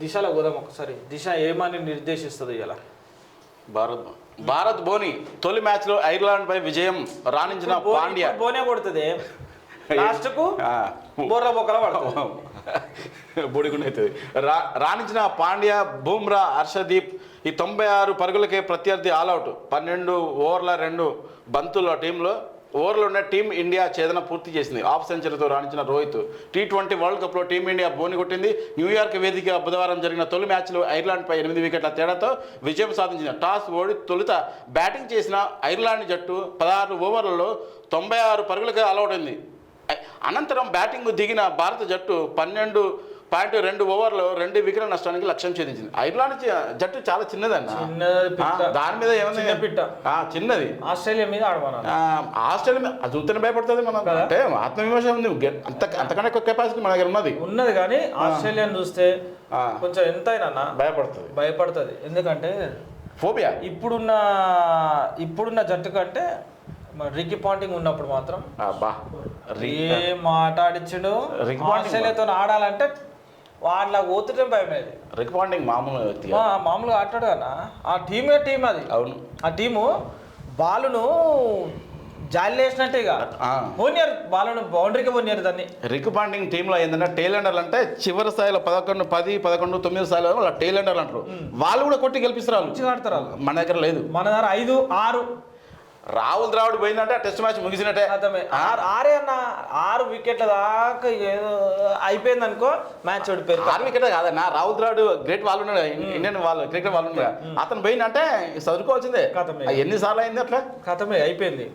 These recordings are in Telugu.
దిశలో పోదాం ఒకసారి దిశ ఏమని నిర్దేశిస్తుంది ఇలా? భారత్ భారత్ బోని తొలి మ్యాచ్లో ఐర్లాండ్ పై విజయం రాణించిన పాండ్య. బోనే కొడుతుంది. లాస్ట్కు ఆ, బోర్ల బొక్కల బొడిగుండ అవుతుంది. రా రాణించిన పాండ్య బూమ్రా హర్షదీప్ ఈ తొంభై ఆరు పరుగులకే ప్రత్యర్థి ఆల్అవుట్ పన్నెండు ఓవర్ల రెండు బంతుల టీంలో ఓవర్లో ఉన్న టీం ఇండియా ఛేదన పూర్తి చేసింది. ఆఫ్ సెంచరీతో రాణించిన రోహిత్ టీ ట్వంటీ వరల్డ్ కప్లో టీమిండియా బోని కొట్టింది. న్యూయార్క్ వేదిక బుధవారం జరిగిన తొలి మ్యాచ్లో ఐర్లాండ్పై ఎనిమిది వికెట్ల తేడాతో విజయం సాధించిన టాస్ ఓడి తొలుత బ్యాటింగ్ చేసిన ఐర్లాండ్ జట్టు పదహారు ఓవర్లలో తొంభై ఆరు పరుగులకు ఆల్అవుట్ అయింది. అనంతరం బ్యాటింగ్ దిగిన భారత జట్టు పన్నెండు పాయింట్ రెండు ఓవర్లో రెండు వికెట్ల నష్టానికి లక్ష్యం ఛేదించింది. ఐర్లాండ్ జట్టు చాలా చిన్నదన్న. దాని మీద ఏమైంది చిన్న పిట్ట. చిన్నది. ఆస్ట్రేలియా మీద ఆస్ట్రేలియా మీద అది చూస్తేనే భయపడుతుంది మనం? అంటే ఆత్మవిమర్శ ఉంది. అంత అంతకన్నా ఎక్కువ కెపాసిటీ మన దగ్గర ఉన్నది. ఉన్నది కానీ ఆస్ట్రేలియాని చూస్తే. కొంచెం ఎంతైనా భయపడుతుంది. భయపడుతుంది. ఎందుకంటే ఫోబియా ఇప్పుడున్న ఇప్పుడున్న జట్టు కంటే రికీ పాంటింగ్ ఉన్నప్పుడు మాత్రం ఏ మాట ఆడిచ్చిండు? రికీ పాంటింగ్ ఆస్ట్రేలియాతో ఆడాలంటే వాళ్ళ పోతుంటే భయం అది రిక్ పాండింగ్ మామూలు వ్యక్తి మామూలుగా ఆటాడు కన్నా ఆ టీమే టీం అది. అవును. ఆ టీము బాలును జాలి వేసినట్టే ఇక. పోనీయారు బాలును బౌండరీకి పోనీయారు దాన్ని. రిక్ పాండింగ్ టీంలో ఏంటంటే టైలెండర్లు అంటే చివరి స్థాయిలో పదకొండు పది పదకొండు తొమ్మిది స్థాయిలో వాళ్ళ టైలెండర్లు అంటారు. వాళ్ళు కూడా కొట్టి గెలిపిస్తారు వాళ్ళు. మన దగ్గర లేదు. మన దగ్గర ఐదు ఆరు రాహుల్ ద్రావిడ్ పోయిందంటే టెస్ట్ మ్యాచ్ ముగిసినట్టే. అర్థమే. ఆరు అన్న ఆరు వికెట్ల దాకా ఏదో అయిపోయింది అనుకో మ్యాచ్ ఓడిపోయారు. ఆరు వికెట్ కాదన్న రాహుల్ ద్రావిడ్ గ్రేట్ వాళ్ళు ఉన్నాడు ఇండియన్ వాళ్ళు క్రికెట్ వాళ్ళు ఉన్నాడు అతను పోయిందంటే చదువుకోవాల్సిందే ఎన్నిసార్లు అయింది అట్లా? కథమే అయిపోయింది.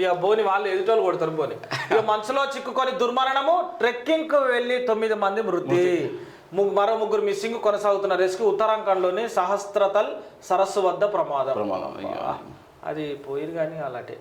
ఇక బోని వాళ్ళు ఎదుటోళ్ళు కొడతారు బోని. ఇక మనసులో చిక్కుకొని దుర్మరణము ట్రెక్కింగ్కు వెళ్ళి తొమ్మిది మంది మృతి. మరో ముగ్గురు మిస్సింగ్ కొనసాగుతున్న రెస్క్యూ ఉత్తరాఖండ్లోని సహస్రతల్ సరస్సు వద్ద ప్రమాదం. ప్రమాదం. అది పోయిరు కానీ అలాంటి.